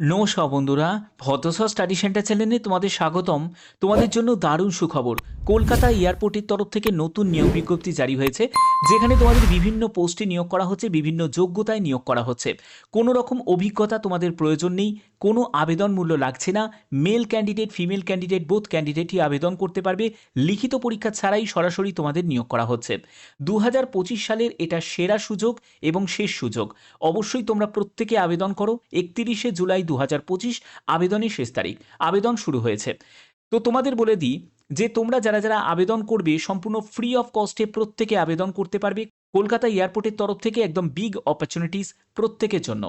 নমস্কার বন্ধুরা ভদ্রসা study centre চ্যানেলে তোমাদের স্বাগতম। তোমাদের জন্য দারুণ সুখবর। কলকাতা এয়ারপোর্টের তরফ থেকে নতুন নিয়োগ বিজ্ঞপ্তি জারি হয়েছে, যেখানে তোমাদের বিভিন্ন পোস্টে নিয়োগ করা হচ্ছে, বিভিন্ন যোগ্যতায় নিয়োগ করা হচ্ছে। কোনো রকম অভিজ্ঞতা তোমাদের প্রয়োজন নেই কোনো আবেদন মূল্য লাগছে না। Male candidate female candidate both ক্যান্ডিডেটই আবেদন করতে পারবে। লিখিত পরীক্ষা ছাড়াই সরাসরি তোমাদের নিয়োগ করা হচ্ছে। দু হাজার পঁচিশ সালের এটা সেরা সুযোগ এবং শেষ সুযোগ। অবশ্যই তোমরা প্রত্যেকে আবেদন করো। একত্রিশে জুলাই দু হাজার পঁচিশ, আবেদনের শেষ তারিখ। আবেদন শুরু হয়েছে। তো তোমাদের বলে দিই যে তোমরা যারা যারা আবেদন করবে, সম্পূর্ণ ফ্রি অফ কস্টে প্রত্যেকে আবেদন করতে পারবে। কলকাতা এয়ারপোর্টের তরফ থেকে একদম বিগ অপরচুনিটিস প্রত্যেকের জন্য।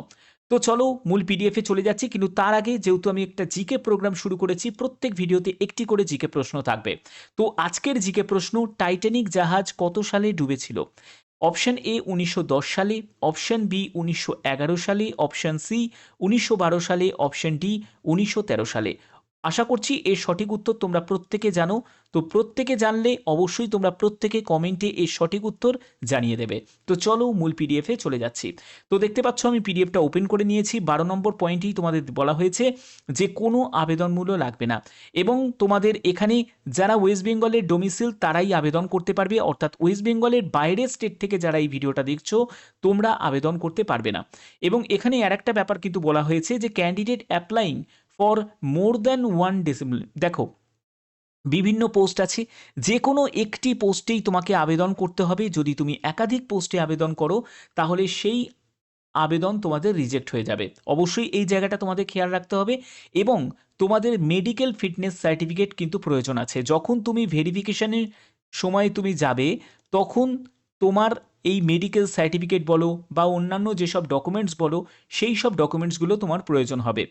তো চলো মূল পিডিএফে চলে যাচ্ছি, কিন্তু তার আগে যেহেতু আমি একটা জিকে প্রোগ্রাম শুরু করেছি, প্রত্যেক ভিডিওতে একটি করে জিকে প্রশ্ন থাকবে। তো আজকের জিকে প্রশ্ন টাইটানিক জাহাজ কত সালে ডুবেছিল? অপশন এ উনিশশো দশ সালে অপশন বি উনিশশো এগারো সালে অপশন সি উনিশশো বারো সালে অপশন ডি উনিশশো তেরো সালে। আশা করছি এর সঠিক উত্তর তোমরা প্রত্যেকে জানো। তো প্রত্যেকে জানলে অবশ্যই তোমরা প্রত্যেকে কমেন্টে এর সঠিক উত্তর জানিয়ে দেবে। তো চলো মূল পিডিএফে চলে যাচ্ছি। তো দেখতে পাচ্ছ আমি পিডিএফটা ওপেন করে নিয়েছি। বারো নম্বর পয়েন্টেই তোমাদের বলা হয়েছে যে কোনো আবেদন মূল্য লাগবে না। এবং তোমাদের এখানে যারা ওয়েস্ট বেঙ্গলের ডোমিসিল তারাই আবেদন করতে পারবে। অর্থাৎ ওয়েস্ট বেঙ্গলের বাইরের স্টেট থেকে যারা এই ভিডিওটা দেখছ, তোমরা আবেদন করতে পারবে না। এবং এখানে আর একটা ব্যাপার কিন্তু বলা হয়েছে যে candidate applying for more than one discipline. দেখো, বিভিন্ন পোস্ট আছে যে কোনো একটি পোস্টেই তোমাকে আবেদন করতে হবে। যদি তুমি একাধিক পোস্টে আবেদন করো, তাহলে সেই আবেদন তোমাদের রিজেক্ট হয়ে যাবে। অবশ্যই এই জায়গাটা তোমাদের খেয়াল রাখতে হবে এবং তোমাদের মেডিকেল ফিটনেস সার্টিফিকেট কিন্তু প্রয়োজন আছে। যখন তুমি ভেরিফিকেশনের সময় তুমি যাবে, তখন তোমার এই মেডিকেল সার্টিফিকেট বলো বা অন্যান্য যেসব ডকুমেন্টস বলো, সেই সব ডকুমেন্টসগুলো তোমার প্রয়োজন হবে।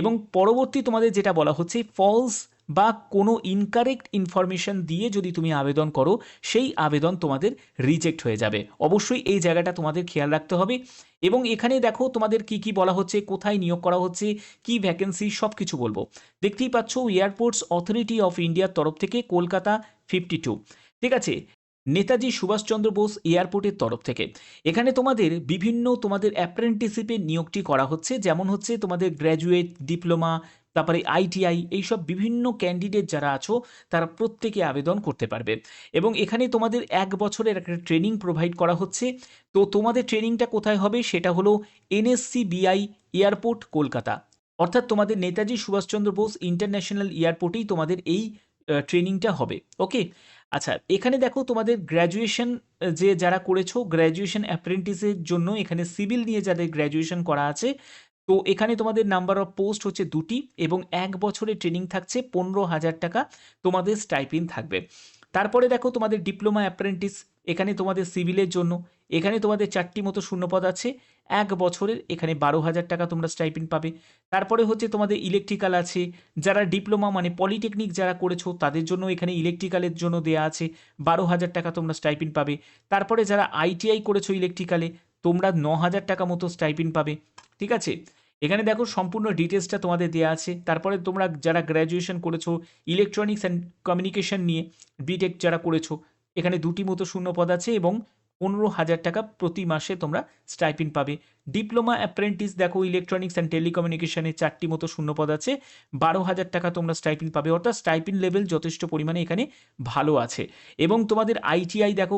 এবং পরবর্তী তোমাদের যেটা বলা হচ্ছে ফলস বা কোনো ইনকারেক্ট ইনফরমেশন দিয়ে যদি তুমি আবেদন করো, সেই আবেদন তোমাদের রিজেক্ট হয়ে যাবে। অবশ্যই এই জায়গাটা তোমাদের খেয়াল রাখতে হবে। এবং এখানে দেখো তোমাদের কি কি বলা হচ্ছে, কোথায় নিয়োগ করা হচ্ছে, কি ভ্যাকেন্সি সব কিছু বলব। দেখতেই পাচ্ছ এয়ারপোর্টস অথরিটি অফ ইন্ডিয়ার তরফ থেকে কলকাতা ফিফটি টু ঠিক আছে? নেতাজি সুভাষচন্দ্র বোস এয়ারপোর্টের তরফ থেকে। এখানে তোমাদের বিভিন্ন তোমাদের অ্যাপ্রেন্টিসিপে নিয়োগটি করা হচ্ছে, যেমন হচ্ছে তোমাদের গ্র্যাজুয়েট, ডিপ্লোমা, তারপরে আইটিআই এইসব বিভিন্ন ক্যান্ডিডেট যারা আছো, তারা প্রত্যেকে আবেদন করতে পারবে। এবং এখানে তোমাদের এক বছরের একটা ট্রেনিং প্রোভাইড করা হচ্ছে। তো তোমাদের ট্রেনিংটা কোথায় হবে সেটা হলো এনএসসি বিআই এয়ারপোর্ট, কলকাতা। অর্থাৎ তোমাদের নেতাজি সুভাষচন্দ্র বোস ইন্টারন্যাশনাল এয়ারপোর্টেই তোমাদের এই ট্রেনিংটা হবে। ওকে? আচ্ছা এখানে দেখো তোমাদের গ্র্যাজুয়েশন যে যারা করেছ গ্র্যাজুয়েশন অ্যাপ্রেন্টিসের জন্য এখানে সিভিল নিয়ে যাদের গ্র্যাজুয়েশন করা আছে, তো এখানে তোমাদের নাম্বার অফ পোস্ট হচ্ছে দুটি এবং এক বছরের ট্রেনিং থাকছে পনেরো হাজার টাকা তোমাদের স্টাইপিন থাকবে। তারপরে দেখো তোমাদের ডিপ্লোমা অ্যাপ্রেন্টিস এখানে তোমাদের সিভিলের জন্য। এখানে তোমাদের চারটি মতো শূন্যপদ আছে। এক বছরের, এখানে বারো হাজার টাকা তোমরা স্টাইপিন পাবে। তারপরে হচ্ছে তোমাদের ইলেকট্রিক্যাল আছে। যারা ডিপ্লোমা মানে পলিটেকনিক যারা করেছ, তাদের জন্য এখানে ইলেকট্রিক্যালের জন্য দেয়া আছে। বারো হাজার টাকা তোমরা স্টাইপিন পাবে। তারপরে যারা আইটিআই করেছ ইলেকট্রিক্যালে তোমরা ন হাজার টাকা মতো স্টাইপিন পাবে। ঠিক আছে? এখানে দেখো সম্পূর্ণ ডিটেলসটা তোমাদের দেওয়া আছে। তারপরে তোমরা যারা গ্র্যাজুয়েশন করেছ ইলেকট্রনিক্স অ্যান্ড কমিউনিকেশন নিয়ে বিটেক যারা করেছ, এখানে দুটি মতো শূন্য পদ আছে এবং পনেরো হাজার টাকা প্রতি মাসে তোমরা স্টাইপিন পাবে। ডিপ্লোমা অ্যাপ্রেন্টিস দেখো ইলেকট্রনিক্স অ্যান্ড টেলিকমিউনিকেশনে চারটি মতো শূন্যপদ আছে। বারো হাজার টাকা তোমরা স্টাইপিন পাবে। অর্থাৎ স্টাইপিন লেভেল যথেষ্ট পরিমাণে এখানে ভালো আছে। এবং তোমাদের আইটিআই দেখো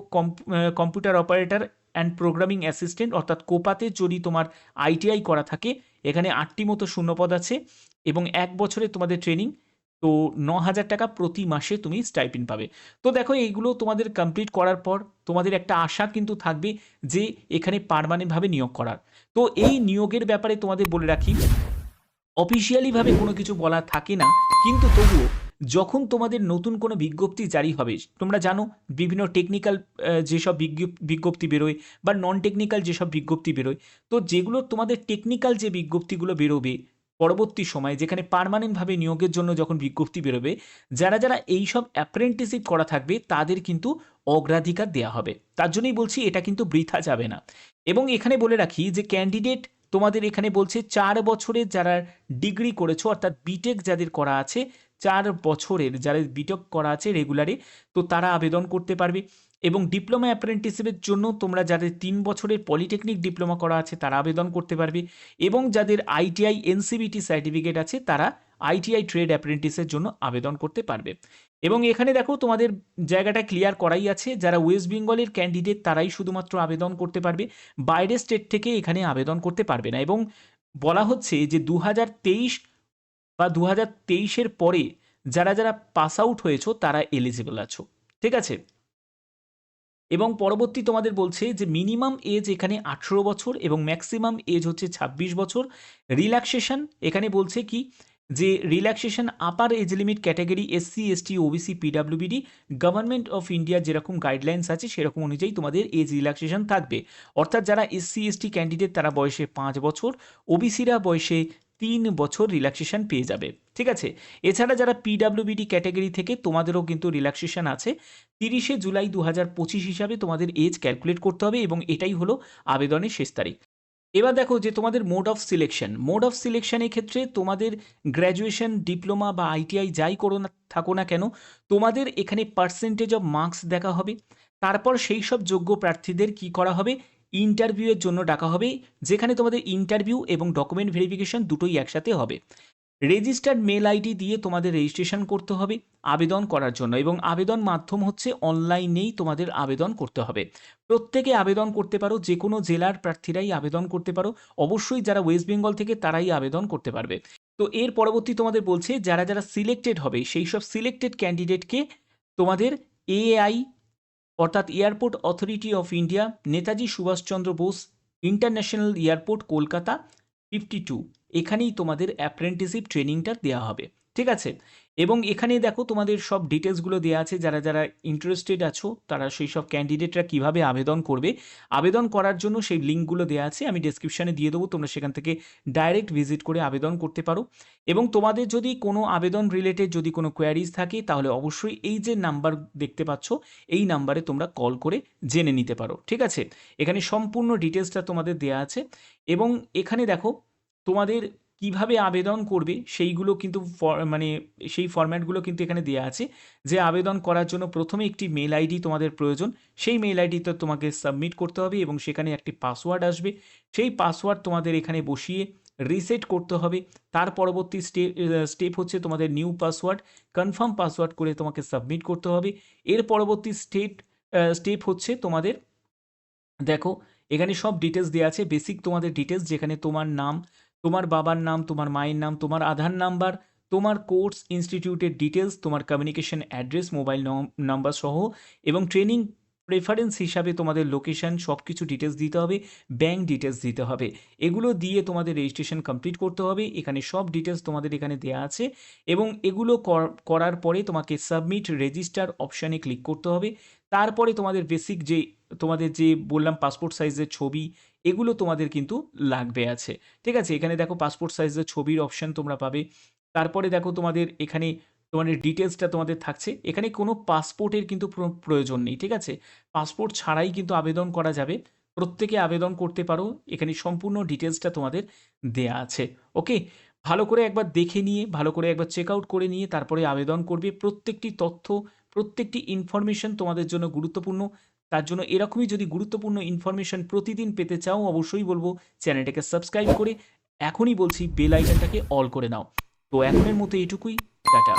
computer operator and programming assistant অর্থাৎ কোপাতে যদি তোমার আইটিআই করা থাকে, এখানে আটটি মতো শূন্যপদ আছে। এবং এক বছরে তোমাদের ট্রেনিং তো ন হাজার টাকা প্রতি মাসে তুমি স্টাইপিন পাবে। তো দেখো, এইগুলো তোমাদের কমপ্লিট করার পর তোমাদের একটা আশা কিন্তু থাকবে যে এখানে পারমানেন্টভাবে নিয়োগ করার। তো এই নিয়োগের ব্যাপারে তোমাদের বলে রাখি অফিসিয়ালিভাবে কোনো কিছু বলা থাকে না, কিন্তু তবুও যখন তোমাদের নতুন কোনো বিজ্ঞপ্তি জারি হবে, তোমরা জানো বিভিন্ন টেকনিক্যাল যেসব বিজ্ঞপ্তি বেরোয় বা নন টেকনিক্যাল যেসব বিজ্ঞপ্তি বেরোয়, তো যেগুলো তোমাদের টেকনিক্যাল যে বিজ্ঞপ্তিগুলো বেরোবে পরবর্তী সময়ে যেখানে পারমানেন্টভাবে নিয়োগের জন্য যখন বিজ্ঞপ্তি বেরোবে, যারা যারা এই সব অ্যাপ্রেন্টিসিপ করা থাকবে, তাদের কিন্তু অগ্রাধিকার দেওয়া হবে। তার জন্যই বলছি, এটা কিন্তু বৃথা যাবে না। এবং এখানে বলে রাখি যে ক্যান্ডিডেট তোমাদের এখানে বলছে চার বছরের যারা ডিগ্রি করেছ, অর্থাৎ বিটেক যাদের করা আছে, চার বছরের যারা বিটেক করা আছে রেগুলারে তো তারা আবেদন করতে পারবে। এবং ডিপ্লোমা অ্যাপ্রেন্টিসিপের জন্য তোমরা যাদের তিন বছরের পলিটেকনিক ডিপ্লোমা করা আছে, তারা আবেদন করতে পারবে এবং যাদের আইটিআই এনসিবিটি সার্টিফিকেট আছে, তারা আইটিআই ট্রেড অ্যাপ্রেন্টিসের জন্য আবেদন করতে পারবে। এবং এখানে দেখো তোমাদের জায়গাটা ক্লিয়ার করাই আছে, যারা ওয়েস্ট বেঙ্গলের ক্যান্ডিডেট তারাই শুধুমাত্র আবেদন করতে পারবে, বাইরের স্টেট থেকে এখানে আবেদন করতে পারবে না। এবং বলা হচ্ছে যে দু বা দু হাজার পরে যারা যারা পাস আউট হয়েছো, তারা এলিজিবল আছো। ঠিক আছে? এবং পরবর্তী তোমাদের বলছে যে মিনিমাম এজ এখানে আঠেরো বছর এবং ম্যাক্সিমাম এজ হচ্ছে ছাব্বিশ বছর। রিল্যাক্সেশন এখানে বলছে কি যে relaxation upper age limit category SC ST OBC পিডাব্লিউবিডি government of India যেরকম গাইডলাইন্স আছে সেরকম অনুযায়ী তোমাদের এজ রিল্যাক্সেশন থাকবে। অর্থাৎ যারা এসসি এসটি ক্যান্ডিডেট তারা বয়সে পাঁচ বছর ওবিসিরা বয়সে তিন বছর রিল্যাক্সেশন পেয়ে যাবে, ঠিক আছে? এছাড়া যারা পিডাব্লিউবিডি ক্যাটাগরি থেকে, তোমাদেরও কিন্তু রিল্যাক্সেশন আছে। তিরিশে জুলাই দু হাজার পঁচিশ হিসাবে তোমাদের এজ ক্যালকুলেট করতে হবে এবং এটাই হলো আবেদনের শেষ তারিখ। এবার দেখো যে তোমাদের mode of selection mode of সিলেকশনের ক্ষেত্রে তোমাদের গ্র্যাজুয়েশন ডিপ্লোমা বা আইটিআই যাই করো না, থাকো না কেন, তোমাদের এখানে পার্সেন্টেজ অফ মার্কস দেখা হবে। তারপর সেই সব যোগ্য প্রার্থীদের কি করা হবে? ইন্টারভিউয়ের জন্য ডাকা হবে, যেখানে তোমাদের ইন্টারভিউ এবং ডকুমেন্ট ভেরিফিকেশন দুটোই একসাথে হবে। রেজিস্টার্ড মেল আইডি দিয়ে তোমাদের রেজিস্ট্রেশন করতে হবে আবেদন করার জন্য এবং আবেদন মাধ্যম হচ্ছে অনলাইনেই তোমাদের আবেদন করতে হবে। প্রত্যেকে আবেদন করতে পারো যে কোনো জেলার প্রার্থীরাই আবেদন করতে পারো। অবশ্যই যারা ওয়েস্ট বেঙ্গল থেকে তারাই আবেদন করতে পারবে। তো এর পরবর্তী তোমাদের বলছে, যারা যারা সিলেক্টেড হবে, সেই সব সিলেক্টেড ক্যান্ডিডেটকে তোমাদের এআই অর্থাৎ airport authority of India Netaji Subhashchandra Bose international airport Kolkata fifty two এখানেই তোমাদের অ্যাপ্রেন্টিসিপ ট্রেনিংটা দেওয়া হবে, ঠিক আছে? এবং এখানে দেখো তোমাদের সব ডিটেলসগুলো দেওয়া আছে, যারা যারা ইন্টারেস্টেড আছো, তারা সেই সব ক্যান্ডিডেটরা কীভাবে আবেদন করবে। আবেদন করার জন্য সেই লিঙ্কগুলো দেওয়া আছে, আমি ডেসক্রিপশানে দিয়ে দেবো, তোমরা সেখান থেকে ডাইরেক্ট ভিজিট করে আবেদন করতে পারো। এবং তোমাদের যদি কোনো আবেদন রিলেটেড যদি কোনো কোয়ারিজ থাকে, তাহলে অবশ্যই এই যে নাম্বার দেখতে পাচ্ছ, এই নাম্বারে তোমরা কল করে জেনে নিতে পারো, ঠিক আছে? এখানে সম্পূর্ণ ডিটেলসটা তোমাদের দেওয়া আছে। এবং এখানে দেখো তোমাদের কীভাবে আবেদন করবে সেইগুলো কিন্তু মানে সেই ফরম্যাটগুলো কিন্তু এখানে দেওয়া আছে যে আবেদন করার জন্য প্রথমে একটি মেল আইডি তোমাদের প্রয়োজন। সেই মেল আইডিতে তোমাকে সাবমিট করতে হবে এবং সেখানে একটি পাসওয়ার্ড আসবে। সেই পাসওয়ার্ড তোমাদের এখানে বসিয়ে রিসেট করতে হবে। তার পরবর্তী স্টেপ স্টেপ হচ্ছে তোমাদের নিউ পাসওয়ার্ড, কনফার্ম পাসওয়ার্ড করে তোমাকে সাবমিট করতে হবে। এর পরবর্তী স্টেপ স্টেপ হচ্ছে তোমাদের, দেখো, এখানে সব ডিটেলস দেওয়া আছে। বেসিক তোমাদের ডিটেলস যেখানে তোমার নাম তোমার বাবার নাম, তোমার মায়ের নাম, তোমার আধার নাম্বার, তোমার কোর্স ইনস্টিটিউটের ডিটেলস, তোমার কমিউনিকেশন অ্যাড্রেস মোবাইল নাম্বার সহ, এবং ট্রেনিং প্রেফারেন্স হিসাবে তোমাদের লোকেশন সব কিছু ডিটেলস দিতে হবে ব্যাঙ্ক ডিটেলস দিতে হবে। এগুলো দিয়ে তোমাদের রেজিস্ট্রেশন কমপ্লিট করতে হবে। এখানে সব ডিটেলস তোমাদের এখানে দেওয়া আছে এবং এগুলো কর- করার পরে তোমাকে সাবমিট রেজিস্টার অপশানে ক্লিক করতে হবে। তারপরে তোমাদের বেসিক যে, তোমাদের যে বললাম পাসপোর্ট সাইজের ছবি এগুলো তোমাদের কিন্তু লাগবে আছে। ঠিক আছে? এখানে দেখো পাসপোর্ট সাইজের ছবির অপশান তোমরা পাবে। তারপরে দেখো তোমাদের এখানে তোমাদের ডিটেলসটা তোমাদের থাকছে। এখানে কোনো পাসপোর্টের কিন্তু প্রয়োজন নেই, ঠিক আছে? পাসপোর্ট ছাড়াই কিন্তু আবেদন করা যাবে। প্রত্যেকে আবেদন করতে পারো। এখানে সম্পূর্ণ ডিটেলসটা তোমাদের দেয়া আছে। ওকে ভালো করে একবার দেখে নিয়ে, ভালো করে একবার চেক আউট করে নিয়ে, তারপরে আবেদন করবে। প্রত্যেকটি তথ্য, প্রত্যেকটি ইনফরমেশন তোমাদের জন্য গুরুত্বপূর্ণ। তার জন্য এরকমই যদি গুরুত্বপূর্ণ ইনফরমেশন প্রতিদিন পেতে চাও, অবশ্যই বলব চ্যানেলটাকে সাবস্ক্রাইব করে এখনই বলছি বেল আইকনটাকে অল করে নাও। তো এখনের মতো এটুকুই টাটা।